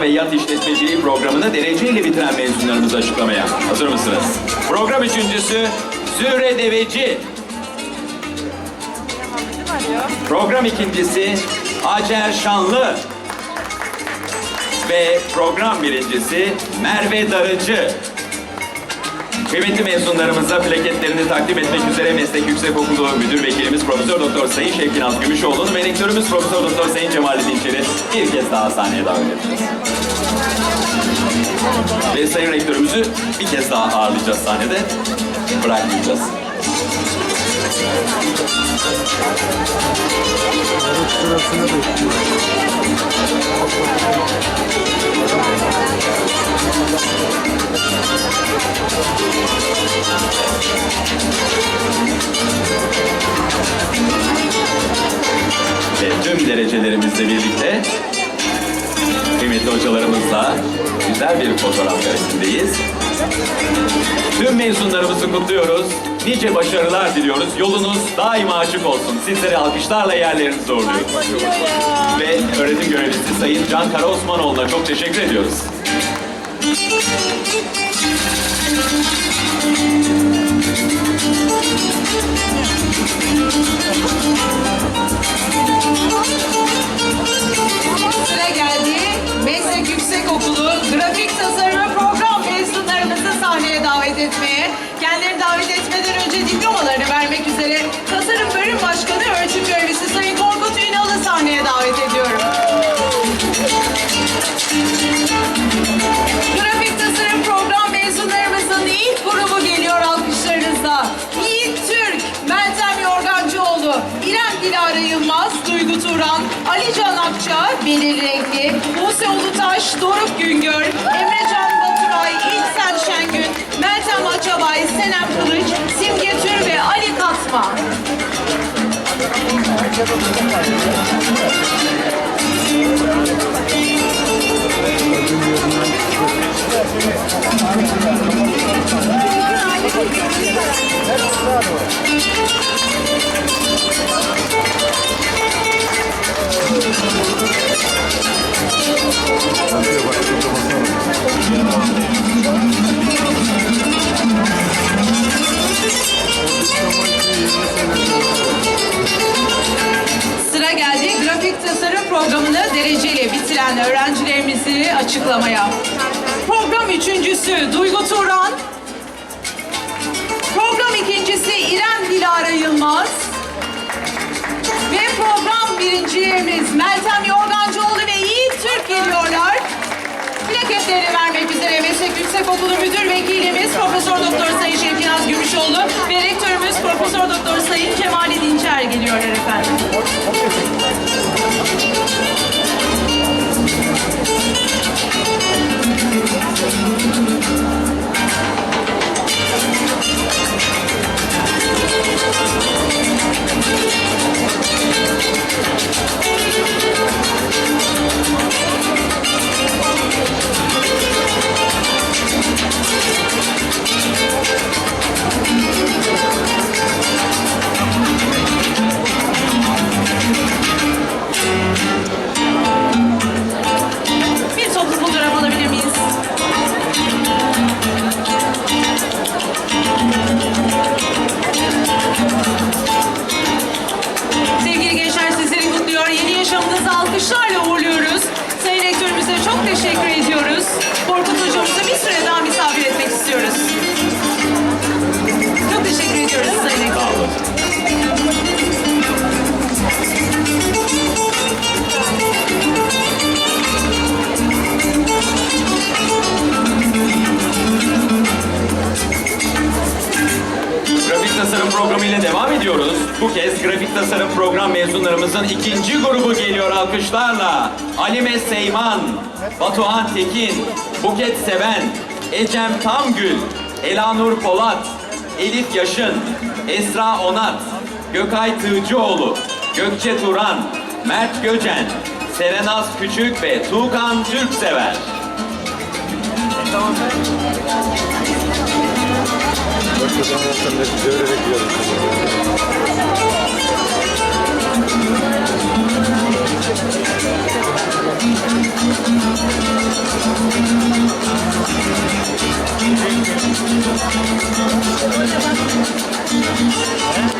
ve yat işletmeciliği programını dereceyle bitiren mezunlarımızı açıklamaya. Hazır mısınız? Program üçüncüsü Zühre Deveci. Program ikincisi Hacer Şanlı. Ve program birincisi Merve Darıcı. Kıymetli mezunlarımıza plaketlerini takdim etmek üzere Meslek Yüksekokulu Müdür Vekilimiz Profesör Doktor Sayın Şevkinaz Gümüşoğlu'nu ve rektörümüz Profesör Doktor Sayın Cemalettin Çelik'i bir kez daha sahneye davet ediyoruz. Ve Sayın Rektörümüzü bir kez daha ağırlayacağız sahnede. Bırakmayacağız. Tüm derecelerimizle birlikte kıymetli hocalarımızla güzel bir fotoğraf karesindeyiz. Tüm mezunlarımızı kutluyoruz. Nice başarılar diliyoruz. Yolunuz daima açık olsun. Sizleri alkışlarla yerlerinize uğurluyoruz. Ve öğretim görevlisi Sayın Can Karaosmanoğlu'na çok teşekkür ediyoruz. Üzere Tasarım Bölüm Başkanı Öğretim Görevlisi Sayın Korkut Ünal'ı sahneye davet ediyorum. Grafik Tasarım Program mezunlarımızın ilk grubu geliyor alkışlarınızla. Yiğit Türk, Meltem Yorgancıoğlu, İrem Dilara Yılmaz, Duygu Turan, Ali Can Akça, Belir Renkli, Buse Ulutaş, Doruk Güngör, Emrecan Baturay, İlsen Şengün, Meltem Açabay, Senem Kılıç, Simge Tür ve Ali Katma. Bitiren öğrencilerimizi açıklamaya. Program üçüncüsü Duygu Turan. Program ikincisi İrem Dilara Yılmaz. Ve program birincilerimiz Meltem Yorgancıoğlu ve Yiğit Türk geliyorlar. Plaketlerini vermek üzere Meslek Yüksekokulu Müdür Vekilimiz Profesör Doktor Sayın Şevkinaz Gümüşoğlu ve Rektörümüz Profesör Doktor Sayın Cemali Sayın Rektörümüze çok teşekkür ediyoruz. Korkut Hocamızı bir süre daha misafir etmek istiyoruz. Çok teşekkür ediyoruz Sayın Rektör. Bu kez grafik tasarım program mezunlarımızın ikinci grubu geliyor alkışlarla. Alime Seyman, Batuhan Tekin, Buket Seven, Ecem Tamgül, Elanur Polat, Elif Yaşın, Esra Onat, Gökay Tığcıoğlu, Gökçe Turan, Mert Göcen, Serenaz Küçük ve Tuğkan Türksever. Dört yıldan sonra devre bekliyoruz.